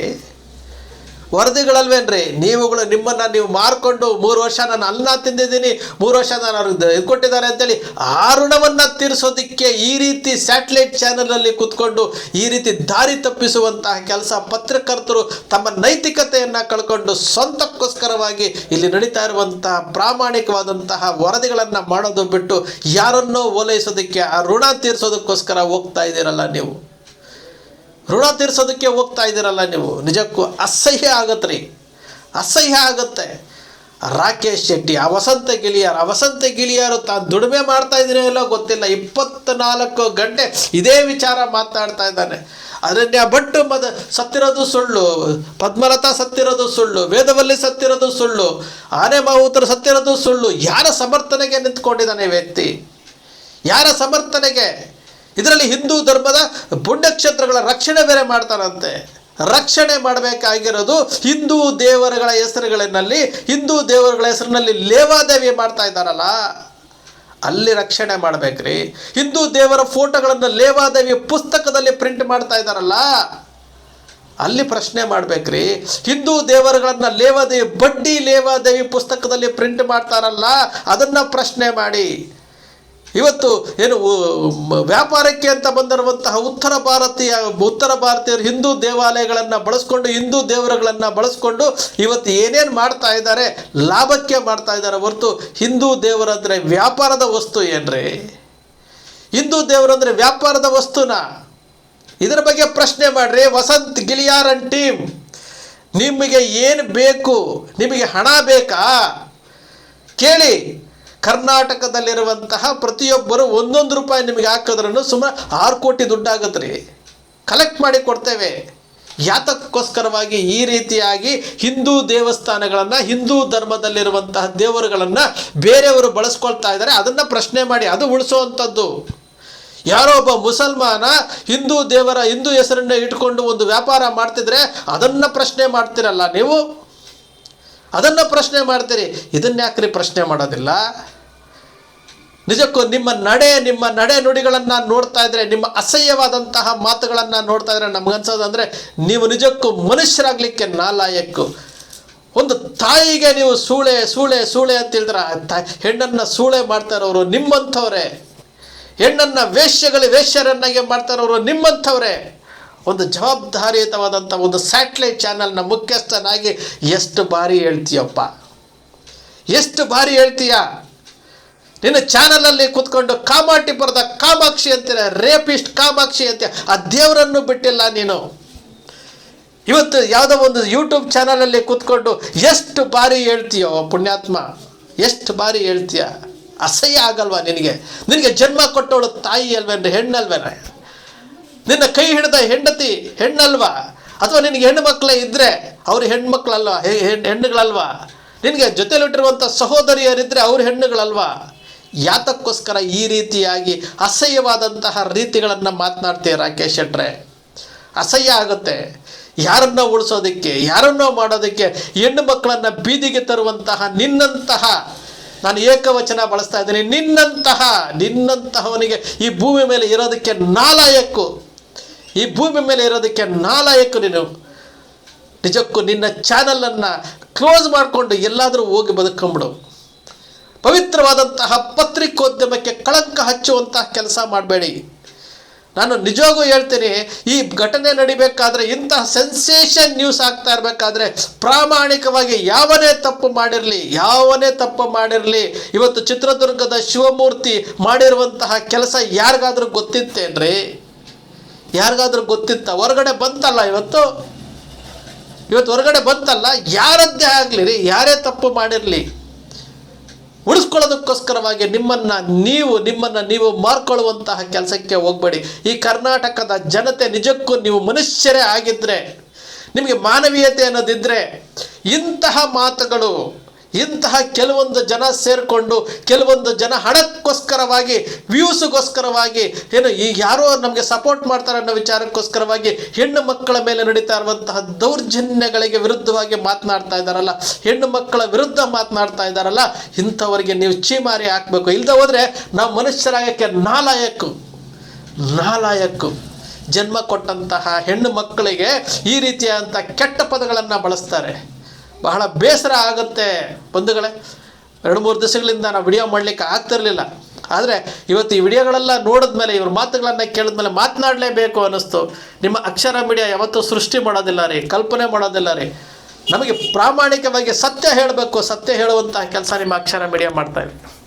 ವರದಿಗಳಲ್ವೇನ್ರಿ? ನೀವುಗಳು ನಿಮ್ಮನ್ನು ನೀವು ಮಾರ್ಕೊಂಡು ಮೂರು ವರ್ಷ ನಾನು ಅನ್ನ ತಿಂದಿದ್ದೀನಿ, ಮೂರು ವರ್ಷ ನಾನು ಅವ್ರಿಗೆ ಇದು ಕೊಟ್ಟಿದ್ದಾರೆ ಅಂತೇಳಿ ಆ ಋಣವನ್ನು ತೀರಿಸೋದಕ್ಕೆ ಈ ರೀತಿ ಸ್ಯಾಟಲೈಟ್ ಚಾನಲಲ್ಲಿ ಕೂತ್ಕೊಂಡು ಈ ರೀತಿ ದಾರಿ ತಪ್ಪಿಸುವಂತಹ ಕೆಲಸ ಪತ್ರಕರ್ತರು ತಮ್ಮ ನೈತಿಕತೆಯನ್ನು ಕಳ್ಕೊಂಡು ಸ್ವಂತಕ್ಕೋಸ್ಕರವಾಗಿ ಇಲ್ಲಿ ನಡೀತಾ ಇರುವಂತಹ ಪ್ರಾಮಾಣಿಕವಾದಂತಹ ವರದಿಗಳನ್ನು ಮಾಡೋದು ಬಿಟ್ಟು ಯಾರನ್ನೋ ಓಲೈಸೋದಕ್ಕೆ ಆ ಋಣ ತೀರಿಸೋದಕ್ಕೋಸ್ಕರ ಹೋಗ್ತಾ ಇದ್ದೀರಲ್ಲ ನೀವು? ಋಣ ತೀರ್ಸೋದಕ್ಕೆ ಹೋಗ್ತಾ ಇದ್ದೀರಲ್ಲ ನೀವು. ನಿಜಕ್ಕೂ ಅಸಹ್ಯ ಆಗತ್ತೆ ಅಸಹ್ಯ ಆಗುತ್ತೆ. ರಾಕೇಶ್ ಶೆಟ್ಟಿ, ಆ ವಸಂತ ಗಿಳಿಯಾರ್, ಆ ವಸಂತ ಗಿಳಿಯಾರು ತಾನು ದುಡಿಮೆ ಮಾಡ್ತಾ ಇದ್ದೀನಿ ಇಲ್ಲೋ ಗೊತ್ತಿಲ್ಲ. ಇಪ್ಪತ್ನಾಲ್ಕು ಗಂಟೆ ಇದೇ ವಿಚಾರ ಮಾತನಾಡ್ತಾ ಇದ್ದಾನೆ. ಅರಣ್ಯ ಭಟ್ ಮದ ಸತ್ತಿರೋದು ಸುಳ್ಳು. ಪದ್ಮಲತಾ ಸತ್ತಿರೋದು ಸುಳ್ಳು. ವೇದವಲ್ಲಿ ಸತ್ತಿರೋದು ಸುಳ್ಳು. ಆನೆ ಮಾವುತರು ಸತ್ತಿರೋದು ಸುಳ್ಳು. ಯಾರ ಸಮರ್ಥನೆಗೆ ನಿಂತ್ಕೊಂಡಿದ್ದಾನೆ ವ್ಯಕ್ತಿ? ಯಾರ ಸಮರ್ಥನೆಗೆ? ಇದರಲ್ಲಿ ಹಿಂದೂ ಧರ್ಮದ ಪುಣ್ಯಕ್ಷೇತ್ರಗಳ ರಕ್ಷಣೆ ಬೇರೆ ಮಾಡ್ತಾರಂತೆ. ರಕ್ಷಣೆ ಮಾಡಬೇಕಾಗಿರೋದು ಹಿಂದೂ ದೇವರುಗಳ ಹೆಸರುಗಳಿನಲ್ಲಿ ಹಿಂದೂ ದೇವರುಗಳ ಹೆಸರಿನಲ್ಲಿ ಲೇವಾದೇವಿ ಮಾಡ್ತಾ ಇದ್ದಾರಲ್ಲ. ಅಲ್ಲಿ ರಕ್ಷಣೆ ಮಾಡಬೇಕ್ರಿ. ಹಿಂದೂ ದೇವರ ಫೋಟೋಗಳನ್ನು ಲೇವಾದೇವಿ ಪುಸ್ತಕದಲ್ಲಿ ಪ್ರಿಂಟ್ ಮಾಡ್ತಾ ಇದ್ದಾರಲ್ಲ. ಅಲ್ಲಿ ಪ್ರಶ್ನೆ ಮಾಡ್ಬೇಕ್ರಿ. ಹಿಂದೂ ದೇವರುಗಳನ್ನು ಲೇವಾದೇವಿ ಬಡ್ಡಿ ಲೇವಾದೇವಿ ಪುಸ್ತಕದಲ್ಲಿ ಪ್ರಿಂಟ್ ಮಾಡ್ತಾರಲ್ಲ, ಅದನ್ನ ಪ್ರಶ್ನೆ ಮಾಡಿ. ಇವತ್ತು ಏನು ವ್ಯಾಪಾರಕ್ಕೆ ಅಂತ ಬಂದಿರುವಂತಹ ಉತ್ತರ ಭಾರತೀಯ, ಉತ್ತರ ಭಾರತೀಯರು ಹಿಂದೂ ದೇವಾಲಯಗಳನ್ನು ಬಳಸ್ಕೊಂಡು, ಹಿಂದೂ ದೇವರುಗಳನ್ನು ಬಳಸ್ಕೊಂಡು ಇವತ್ತು ಏನೇನು ಮಾಡ್ತಾ ಇದ್ದಾರೆ, ಲಾಭಕ್ಕೆ ಮಾಡ್ತಾ ಇದ್ದಾರೆ ಹೊರತು ಹಿಂದೂ ದೇವರಂದರೆ ವ್ಯಾಪಾರದ ವಸ್ತು ಏನ್ರಿ? ಹಿಂದೂ ದೇವರಂದರೆ ವ್ಯಾಪಾರದ ವಸ್ತುನ? ಇದರ ಬಗ್ಗೆ ಪ್ರಶ್ನೆ ಮಾಡ್ರಿ, ವಸಂತ್ ಗಿಲಿಯಾರ್ ಅಂಡ್ ಟೀಮ್, ನಿಮಗೆ ಏನು ಬೇಕು, ನಿಮಗೆ ಹಣ ಬೇಕಾ? ಕೇಳಿ. ಕರ್ನಾಟಕದಲ್ಲಿರುವಂತಹ ಪ್ರತಿಯೊಬ್ಬರು ಒಂದೊಂದು ರೂಪಾಯಿ ನಿಮಗೆ ಹಾಕಿದ್ರೂ ಸುಮಾರು ಆರು ಕೋಟಿ ದುಡ್ಡಾಗತ್ತೆ ರೀ ಕಲೆಕ್ಟ್ ಮಾಡಿ ಕೊಡ್ತೇವೆ. ಯಾತಕ್ಕೋಸ್ಕರವಾಗಿ ಈ ರೀತಿಯಾಗಿ ಹಿಂದೂ ದೇವಸ್ಥಾನಗಳನ್ನು, ಹಿಂದೂ ಧರ್ಮದಲ್ಲಿರುವಂತಹ ದೇವರುಗಳನ್ನು ಬೇರೆಯವರು ಬಳಸ್ಕೊಳ್ತಾ ಇದ್ದಾರೆ. ಅದನ್ನು ಪ್ರಶ್ನೆ ಮಾಡಿ, ಅದು ಉಳಿಸುವಂಥದ್ದು. ಯಾರೋ ಒಬ್ಬ ಮುಸಲ್ಮಾನ ಹಿಂದೂ ದೇವರ ಹಿಂದೂ ಹೆಸರನ್ನ ಇಟ್ಕೊಂಡು ಒಂದು ವ್ಯಾಪಾರ ಮಾಡ್ತಿದ್ರೆ ಅದನ್ನು ಪ್ರಶ್ನೆ ಮಾಡ್ತಿರಲ್ಲ ನೀವು? ಅದನ್ನು ಪ್ರಶ್ನೆ ಮಾಡ್ತೀರಿ. ಇದನ್ನ ಯಾಕ್ರಿ ಪ್ರಶ್ನೆ ಮಾಡೋದಿಲ್ಲ? ನಿಜಕ್ಕೂ ನಿಮ್ಮ ನಡೆ ನಿಮ್ಮ ನಡೆ ನುಡಿಗಳನ್ನು ನೋಡ್ತಾ ಇದ್ರೆ, ನಿಮ್ಮ ಅಸಹ್ಯವಾದಂತಹ ಮಾತುಗಳನ್ನು ನೋಡ್ತಾ ಇದ್ರೆ ನಮ್ಗನ್ಸೋದಂದ್ರೆ ನೀವು ನಿಜಕ್ಕೂ ಮನುಷ್ಯರಾಗಲಿಕ್ಕೆ ನಾಲಾಯಕ್ಕು. ಒಂದು ತಾಯಿಗೆ ನೀವು ಸೂಳೆ ಸೂಳೆ ಸೂಳೆ ಅಂತ ಹೇಳಿದ್ರೆ ಆ ತಾ, ಹೆಣ್ಣನ್ನು ಸೂಳೆ ಮಾಡ್ತಾ ಇರೋರು ನಿಮ್ಮಂಥವ್ರೆ. ಹೆಣ್ಣನ್ನು ವೇಶ್ಯಗಳು ವೇಶ್ಯರನ್ನಾಗೆ ಮಾಡ್ತಾ ಇರೋರು ನಿಮ್ಮಂಥವ್ರೆ. ಒಂದು ಜವಾಬ್ದಾರಿಯುತವಾದಂಥ ಒಂದು ಸ್ಯಾಟ್ಲೈಟ್ ಚಾನಲ್ನ ಮುಖ್ಯಸ್ಥನಾಗಿ ಎಷ್ಟು ಬಾರಿ ಹೇಳ್ತೀಯಪ್ಪ? ಎಷ್ಟು ಬಾರಿ ಹೇಳ್ತೀಯ? ನಿನ್ನ ಚಾನಲಲ್ಲಿ ಕೂತ್ಕೊಂಡು ಕಾಮಾಟಿ ಬರೆದ ಕಾಮಾಕ್ಷಿ ಅಂತೀರ ರೇಪಿಸ್ಟ್ ಕಾಮಾಕ್ಷಿ ಅಂತೀಯ, ಆ ದೇವರನ್ನು ಬಿಟ್ಟಿಲ್ಲ ನೀನು. ಇವತ್ತು ಯಾವುದೋ ಒಂದು ಯೂಟ್ಯೂಬ್ ಚಾನಲಲ್ಲಿ ಕೂತ್ಕೊಂಡು ಎಷ್ಟು ಬಾರಿ ಹೇಳ್ತೀಯೋ ಪುಣ್ಯಾತ್ಮ, ಎಷ್ಟು ಬಾರಿ ಹೇಳ್ತೀಯ? ಅಸಹ್ಯ ಆಗಲ್ವಾ ನಿನಗೆ? ನಿನಗೆ ಜನ್ಮ ಕೊಟ್ಟವಳು ತಾಯಿ ಅಲ್ವೇನ್ರಿ ಹೆಣ್ಣಲ್ವೇನೆ ನಿನ್ನ ಕೈ ಹಿಡಿದ ಹೆಂಡತಿ ಹೆಣ್ಣಲ್ವಾ? ಅಥವಾ ನಿನಗೆ ಹೆಣ್ಣು ಮಕ್ಕಳೇ ಇದ್ದರೆ ಅವ್ರು ಹೆಣ್ಮಕ್ಳಲ್ವಾ? ಹೆಣ್ಣುಗಳಲ್ವಾ? ನಿನಗೆ ಜೊತೆಲಿಟ್ಟಿರುವಂಥ ಸಹೋದರಿಯರಿದ್ದರೆ ಅವ್ರ ಹೆಣ್ಣುಗಳಲ್ವಾ? ಯಾತಕ್ಕೋಸ್ಕರ ಈ ರೀತಿಯಾಗಿ ಅಸಹ್ಯವಾದಂತಹ ರೀತಿಗಳನ್ನು ಮಾತನಾಡ್ತೀಯ ರಾಕೇಶ್ ಶೆಟ್ರೆ? ಅಸಹ್ಯ ಆಗುತ್ತೆ. ಯಾರನ್ನ ಉಳಿಸೋದಕ್ಕೆ, ಯಾರನ್ನೋ ಮಾಡೋದಕ್ಕೆ ಹೆಣ್ಣು ಮಕ್ಕಳನ್ನು ಬೀದಿಗೆ ತರುವಂತಹ ನಿನ್ನಂತಹ, ನಾನು ಏಕವಚನ ಬಳಸ್ತಾ ಇದ್ದೀನಿ, ನಿನ್ನಂತಹ, ನಿನ್ನಂತಹವನಿಗೆ ಈ ಭೂಮಿ ಮೇಲೆ ಇರೋದಕ್ಕೆ ನಾಲಾಯಕ್ಕು ಈ ಭೂಮಿ ಮೇಲೆ ಇರೋದಕ್ಕೆ ನಾಲಾಯಕ್ಕು ನೀನು. ನಿಜಕ್ಕೂ ನಿನ್ನ ಚಾನಲನ್ನು ಕ್ಲೋಸ್ ಮಾಡಿಕೊಂಡು ಎಲ್ಲಾದರೂ ಹೋಗಿ ಬದುಕೊಂಬಿಡು. ಪವಿತ್ರವಾದಂತಹ ಪತ್ರಿಕೋದ್ಯಮಕ್ಕೆ ಕಳಂಕ ಹಚ್ಚುವಂತಹ ಕೆಲಸ ಮಾಡಬೇಡಿ. ನಾನು ನಿಜವಾಗೂ ಹೇಳ್ತೀನಿ, ಈ ಘಟನೆ ನಡಿಬೇಕಾದ್ರೆ ಇಂತಹ ಸೆನ್ಸೇಷನ್ ನ್ಯೂಸ್ ಆಗ್ತಾ ಇರಬೇಕಾದ್ರೆ ಪ್ರಾಮಾಣಿಕವಾಗಿ ಯಾವನೇ ತಪ್ಪು ಮಾಡಿರಲಿ, ಯಾವನೇ ತಪ್ಪು ಮಾಡಿರಲಿ, ಇವತ್ತು ಚಿತ್ರದುರ್ಗದ ಶಿವಮೂರ್ತಿ ಮಾಡಿರುವಂತಹ ಕೆಲಸ ಯಾರಿಗಾದರೂ ಗೊತ್ತಿತ್ತೇನ್ರಿ? ಯಾರಿಗಾದ್ರೂ ಗೊತ್ತಿತ್ತ, ಹೊರಗಡೆ ಬಂತಲ್ಲ ಇವತ್ತು? ಇವತ್ತು ಹೊರಗಡೆ ಬಂತಲ್ಲ? ಯಾರದ್ದೇ ಆಗಲಿ ರೀ ಯಾರೇ ತಪ್ಪು ಮಾಡಿರಲಿ. ಉಳಿಸ್ಕೊಳ್ಳೋದಕ್ಕೋಸ್ಕರವಾಗಿ ನಿಮ್ಮನ್ನು ನೀವು ನಿಮ್ಮನ್ನು ನೀವು ಮಾರ್ಕೊಳ್ಳುವಂತಹ ಕೆಲಸಕ್ಕೆ ಹೋಗಬೇಡಿ. ಈ ಕರ್ನಾಟಕದ ಜನತೆ ನಿಜಕ್ಕೂ ನೀವು ಮನುಷ್ಯರೇ ಆಗಿದ್ದರೆ ನಿಮಗೆ ಮಾನವೀಯತೆ ಅನ್ನೋದಿದ್ದರೆ ಇಂತಹ ಮಾತುಗಳು ಇಂತಹ ಕೆಲವೊಂದು ಜನ ಸೇರಿಕೊಂಡು, ಕೆಲವೊಂದು ಜನ ಹಣಕ್ಕೋಸ್ಕರವಾಗಿ, ವ್ಯೂಸ್ಗೋಸ್ಕರವಾಗಿ, ಏನು ಈ ಯಾರೋ ನಮಗೆ ಸಪೋರ್ಟ್ ಮಾಡ್ತಾರೆ ಅನ್ನೋ ವಿಚಾರಕ್ಕೋಸ್ಕರವಾಗಿ ಹೆಣ್ಣು ಮಕ್ಕಳ ಮೇಲೆ ನಡೀತಾ ಇರುವಂತಹ ದೌರ್ಜನ್ಯಗಳಿಗೆ ವಿರುದ್ಧವಾಗಿ ಮಾತನಾಡ್ತಾ ಇದ್ದಾರಲ್ಲ, ಹೆಣ್ಣು ಮಕ್ಕಳ ವಿರುದ್ಧ ಮಾತನಾಡ್ತಾ ಇದ್ದಾರಲ್ಲ, ಇಂಥವರಿಗೆ ನೀವು ಚೀಮಾರಿ ಹಾಕಬೇಕು. ಇಲ್ಲದೆ ಹೋದರೆ ನಾವು ಮನುಷ್ಯರಾಗಕ್ಕೆ ನಾಲಾಯಕ್ಕು ನಾಲಾಯಕ್ಕು ಜನ್ಮ ಕೊಟ್ಟಂತಹ ಹೆಣ್ಣು ಮಕ್ಕಳಿಗೆ ಈ ರೀತಿಯಾದಂಥ ಕೆಟ್ಟ ಪದಗಳನ್ನು ಬಳಸ್ತಾರೆ. ಬಹಳ ಬೇಸರ ಆಗುತ್ತೆ ಬಂಧುಗಳೇ. ಎರಡು ಮೂರು ದಿವಸಗಳಿಂದ ನಾವು ವಿಡಿಯೋ ಮಾಡಲಿಕ್ಕೆ ಆಗ್ತಿರಲಿಲ್ಲ ಆದರೆ ಇವತ್ತು ಈ ವಿಡಿಯೋಗಳೆಲ್ಲ ನೋಡಿದ ಮೇಲೆ ಇವ್ರ ಮಾತುಗಳನ್ನು ಕೇಳಿದ್ಮೇಲೆ ಮಾತನಾಡಲೇಬೇಕು ಅನ್ನಿಸ್ತು. ನಿಮ್ಮ ಅಕ್ಷರ ಮೀಡಿಯಾ ಯಾವತ್ತೂ ಸೃಷ್ಟಿ ಮಾಡೋದಿಲ್ಲ ರೀ, ಕಲ್ಪನೆ ಮಾಡೋದಿಲ್ಲ ರೀ. ನಮಗೆ ಪ್ರಾಮಾಣಿಕವಾಗಿ ಸತ್ಯ ಹೇಳಬೇಕು, ಸತ್ಯ ಹೇಳುವಂತಹ ಕೆಲಸ ನಿಮ್ಮ ಅಕ್ಷರ ಮೀಡಿಯಾ ಮಾಡ್ತಾ ಇದೆ.